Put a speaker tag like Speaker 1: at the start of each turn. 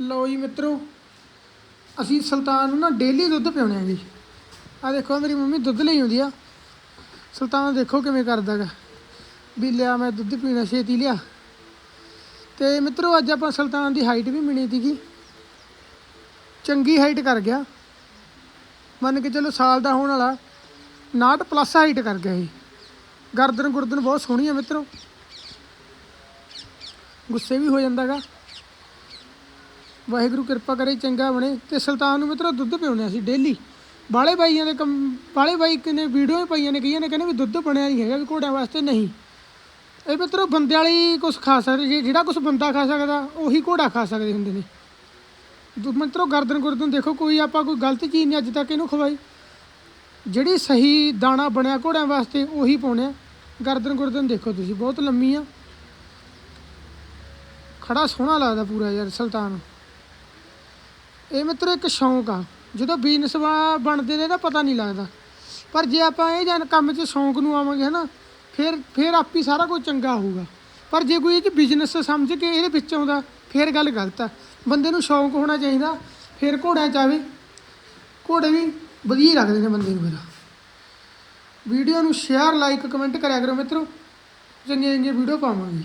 Speaker 1: ਲਓ ਜੀ ਮਿੱਤਰੋ, ਅਸੀਂ ਸੁਲਤਾਨ ਨੂੰ ਨਾ ਡੇਲੀ ਦੁੱਧ ਪਿਉਣੇ ਆ ਜੀ। ਆ ਦੇਖੋ ਮੇਰੀ ਮੰਮੀ ਦੁੱਧ ਲਈ ਆਉਂਦੀ ਆ। ਸੁਲਤਾਨ ਦੇਖੋ ਕਿਵੇਂ ਕਰਦਾਗਾ ਵੀ ਲਿਆ ਮੈਂ ਦੁੱਧ ਪੀਣਾ, ਛੇਤੀ ਲਿਆ। ਤੇ ਮਿੱਤਰੋ, ਅੱਜ ਆਪਾਂ ਸੁਲਤਾਨ ਦੀ ਹਾਈਟ ਵੀ ਮਿਣੀ ਸੀਗੀ। ਚੰਗੀ ਹਾਈਟ ਕਰ ਗਿਆ। ਮੰਨ ਕੇ ਚਲੋ ਸਾਲ ਦਾ ਹੋਣ ਵਾਲਾ 59 ਪਲੱਸ ਹਾਈਟ ਕਰ ਗਿਆ ਇਹ। ਗਰਦਨ ਗੁਰਦਨ ਬਹੁਤ ਸੋਹਣੀ ਹੈ ਮਿੱਤਰੋ। ਗੁੱਸੇ ਵੀ ਹੋ ਜਾਂਦਾਗਾ ਵਾਹਿਗੁਰੂ ਕਿਰਪਾ ਕਰੇ, ਚੰਗਾ ਬਣੇ। ਤੇ ਸੁਲਤਾਨ ਨੂੰ ਮਿੱਤਰੋ, ਦੁੱਧ ਪਿਉਣਾ ਅਸੀਂ ਡੇਲੀ ਬਾਲੇ ਬਾਈਆਂ ਦੇ ਕੰਮ, ਬਾਲੇ ਬਾਈ ਨੇ ਵੀਡੀਓ ਵੀ ਪਾਈਆਂ ਨੇ, ਕਈਆਂ ਨੇ ਕਹਿੰਦੇ ਵੀ ਦੁੱਧ ਬਣਿਆ ਨਹੀਂ ਹੈਗਾ, ਵੀ ਘੋੜਿਆਂ ਵਾਸਤੇ ਨਹੀਂ। ਇਹ ਮਿੱਤਰੋ ਬੰਦੇ ਵਾਲੀ ਕੁਝ ਖਾ ਸਕਦੇ ਜੇ- ਜਿਹੜਾ ਕੁਝ ਬੰਦਾ ਖਾ ਸਕਦਾ, ਉਹੀ ਘੋੜਾ ਖਾ ਸਕਦੇ ਹੁੰਦੇ ਨੇ। ਦੁ- ਮਿੱਤਰੋ, ਗਰਦਨ ਗੁਰਦਨ ਦੇਖੋ, ਕੋਈ ਆਪਾਂ ਕੋਈ ਗਲਤ ਚੀਜ਼ ਨਹੀਂ ਅੱਜ ਤੱਕ ਇਹਨੂੰ ਖਵਾਈ। ਜਿਹੜੀ ਸਹੀ ਦਾਣਾ ਬਣਿਆ ਘੋੜਿਆਂ ਵਾਸਤੇ, ਉਹੀ ਪਾਉਣਾ ਗਰਦਨ ਗੁਰਦਨ ਦੇਖੋ ਤੁਸੀਂ, ਬਹੁਤ ਲੰਮੀ ਆ। ਖੜਾ ਸੋਹਣਾ ਲੱਗਦਾ ਪੂਰਾ ਯਾਰ, ਸੁਲਤਾਨ। ਇਹ ਮਿੱਤਰੋ ਇੱਕ ਸ਼ੌਂਕ ਆ। ਜਦੋਂ ਬਿਜ਼ਨਸ ਬਣਦੇ ਨੇ ਤਾਂ ਪਤਾ ਨਹੀਂ ਲੱਗਦਾ। ਪਰ ਜੇ ਆਪਾਂ ਇਹ ਜਨ ਕੰਮ 'ਚ ਸ਼ੌਂਕ ਨੂੰ ਆਵਾਂਗੇ ਹਨਾ, ਫਿਰ ਫਿਰ ਆਪੀ ਸਾਰਾ ਕੁਝ ਚੰਗਾ ਹੋਊਗਾ। ਪਰ ਜੇ ਕੋਈ ਇਹ 'ਚ ਬਿਜ਼ਨਸ ਸਮਝ ਕੇ ਇਹਦੇ ਵਿੱਚ ਆਉਂਦਾ, ਫਿਰ ਗੱਲ ਗਲਤ ਆ। ਬੰਦੇ ਨੂੰ ਸ਼ੌਂਕ ਹੋਣਾ ਚਾਹੀਦਾ, ਫਿਰ ਘੋੜਿਆਂ 'ਚ ਆਵੇ ਘੋੜੇ ਵੀ ਵਧੀਆ ਲੱਗਦੇ ਨੇ ਬੰਦੇ ਨੂੰ ਫਿਰ। ਵੀਡੀਓ ਨੂੰ ਸ਼ੇਅਰ ਲਾਈਕ ਕਮੈਂਟ ਕਰਿਆ ਕਰੋ ਮਿੱਤਰੋ। ਚੰਗੀਆਂ ਚੰਗੀਆਂ ਵੀਡੀਓ ਪਾਵਾਂਗੇ।